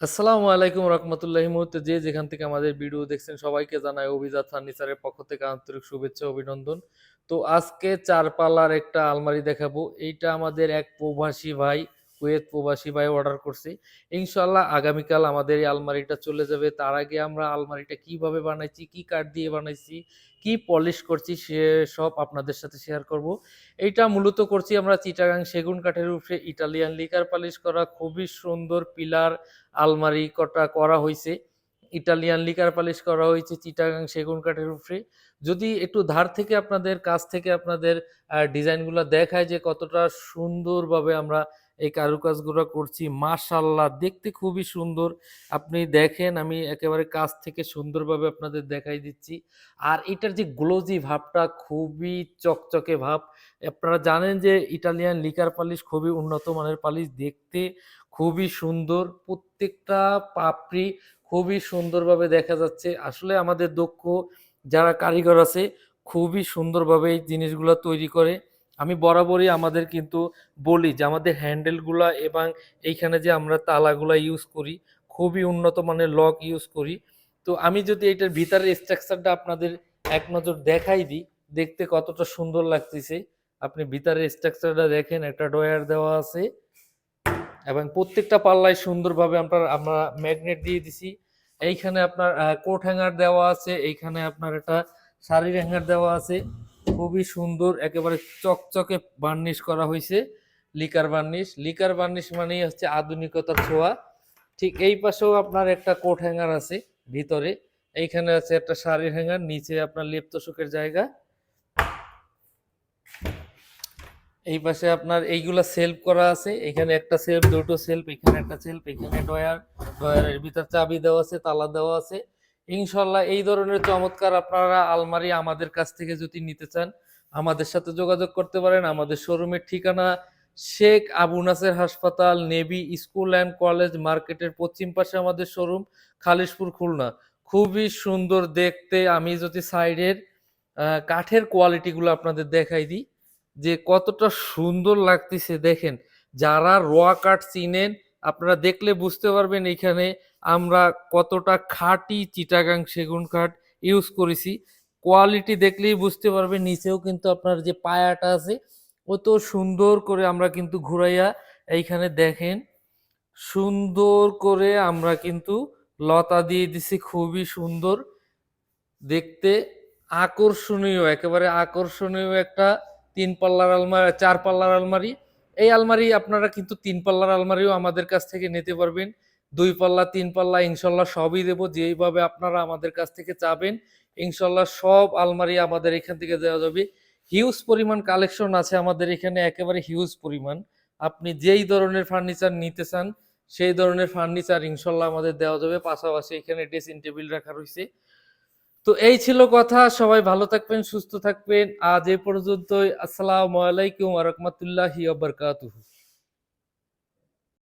আসসালামু আলাইকুম রহমতুল্লাহি। মুহূর্তে যে যেখান থেকে আমাদের ভিডিও দেখছেন সবাইকে জানায় অভিজাত ফার্নিচারের পক্ষ থেকে আন্তরিক শুভেচ্ছা অভিনন্দন। তো আজকে চার পাল্লার একটা আলমারি দেখাবো। এইটা আমাদের এক প্রবাসী ভাই কুয়েত প্রবাসী ভাই অর্ডার করছি। ইনশাল্লাহ আগামীকাল আমাদের এই আলমারিটা চলে যাবে। তার আগে আমরা আলমারিটা কীভাবে বানাইছি, কি কাঠ দিয়ে বানাইছি, কি পলিশ করছি, সে সব আপনাদের সাথে শেয়ার করব। এইটা মূলত করছি আমরা চিটাগাং সেগুন কাঠের উপরে ইটালিয়ান লিকার পালিশ করা। খুবই সুন্দর পিলার আলমারি কটা করা হয়েছে ইটালিয়ান লিকার পালিশ করা হয়েছে চিটাগাং সেগুন কাঠের উপরে। যদি একটু ধার থেকে আপনাদের, কাছ থেকে আপনাদের ডিজাইনগুলো দেখায় যে কতটা সুন্দরভাবে আমরা এই কারুকাজগুলো করছি। মাশাল্লাহ, দেখতে খুবই সুন্দর। আপনি দেখেন, আমি একেবারে কাছ থেকে সুন্দরভাবে আপনাদের দেখাই দিচ্ছি। আর এটার যে গ্লোজি ভাবটা, খুবই চকচকে ভাব। আপনারা জানেন যে ইটালিয়ান লিকার পালিশ খুবই উন্নত মানের পালিশ, দেখতে খুবই সুন্দর। প্রত্যেকটা পাপড়ি খুবই সুন্দরভাবে দেখা যাচ্ছে। আসলে আমাদের দক্ষ যারা কারিগর আছে, খুবই সুন্দরভাবে এই জিনিসগুলো তৈরি করে। আমি বরাবরই আমাদের কিন্তু বলি যে আমাদের হ্যান্ডেলগুলা এবং এইখানে যে আমরা তালাগুলা ইউজ করি, খুবই উন্নত মানের লক ইউজ করি। তো আমি যদি এটার ভিতরের স্ট্রাকচারটা আপনাদের এক নজর দেখাই দিই, দেখতে কতটা সুন্দর লাগতেছে। আপনি ভিতরের স্ট্রাকচারটা দেখেন, একটা ডয়ার দেওয়া আছে এবং প্রত্যেকটা পাল্লায় সুন্দরভাবে আমরা আমরা ম্যাগনেট দিয়ে দিছি। এইখানে আপনার কোট হ্যাঙ্গার দেওয়া আছে, এইখানে আপনার একটা শাড়ির হ্যাঙ্গার দেওয়া আছে। খুবই সুন্দর, একেবারে চকচকে বার্নিশ করা হয়েছে লিকার বার্নিশ লিকার বার্নিশ মানেই হচ্ছে আধুনিকতার ছোঁয়া। ঠিক এই পাশেও আপনার একটা কোট হ্যাঙ্গার আছে ভিতরে। এইখানে আছে একটা শাড়ির হ্যাঙ্গার নিচে আপনার লেপ্ত সুখের জায়গা। এই পাশে আপনার এইগুলা সেলফ করা আছে। এখানে একটা সেলফ দুটো সেলফ এখানে একটা সেলফ এখানে ডয়ার ডয়ারের ভিতর চাবি দেওয়া আছে, তালা দেওয়া আছে। ইনশাল্লাহ এই ধরনের চমৎকার আপনারা আলমারি আমাদের কাছ থেকে যদি নিতে চান, আমাদের সাথে যোগাযোগ করতে পারেন। আমাদের শোরুমের ঠিকানা শেখ আবু নাসের হাসপাতাল, নেভি স্কুল অ্যান্ড কলেজ মার্কেটের পশ্চিম পাশে আমাদের শোরুম, খালিশপুর, খুলনা। খুবই সুন্দর দেখতে, আমি যদি সাইডের কাঠের কোয়ালিটিগুলো আপনাদের দেখাই দিই, যে কতটা সুন্দর লাগতেছে দেখেন। যারা রোয়া কাঠ চিনেন আপনারা দেখলে বুঝতে পারবেন এখানে আমরা কতটা খাঁটি চিটাগাং সেগুন কাঠ ইউজ করেছি। কোয়ালিটি দেখলেই বুঝতে পারবেন, নিচেও কিন্তু আপনার যে পায়াটা আছে, অত সুন্দর করে আমরা কিন্তু ঘুরাইয়া এইখানে দেখেন, সুন্দর করে আমরা কিন্তু লতা দিয়ে দিছি, খুবই সুন্দর। দেখতে আকর্ষণীয়, একেবারে আকর্ষণীয় একটা তিন পাল্লার আলমারি, চার পাল্লার আলমারি। এই আলমারি আপনারা কিন্তু তিন পাল্লার আলমারিও আমাদের কাছ থেকে নিতে পারবেন। দুই পাল্লা, তিন পাল্লা, ইনশাল্লাহ সবই দেবো। যেইভাবে আপনারা আমাদের কাছ থেকে চাবেন, ইনশাল্লাহ সব আলমারি আমাদের এখান থেকে দেওয়া যাবে। হিউজ পরিমাণ কালেকশন আছে আমাদের এখানে, একেবারে হিউজ পরিমাণ। আপনি যেই ধরনের ফার্নিচার নিতে চান, সেই ধরনের ফার্নিচার ইনশাল্লাহ আমাদের দেওয়া যাবে। পাশাপাশি এখানে ড্রেসিং টেবিল রাখা রয়েছে। তো এই ছিল কথা। সবাই ভালো থাকবেন, সুস্থ থাকবেন। আজ এ পর্যন্তই। আসসালামু আলাইকুম আ রহমতুল্লাহি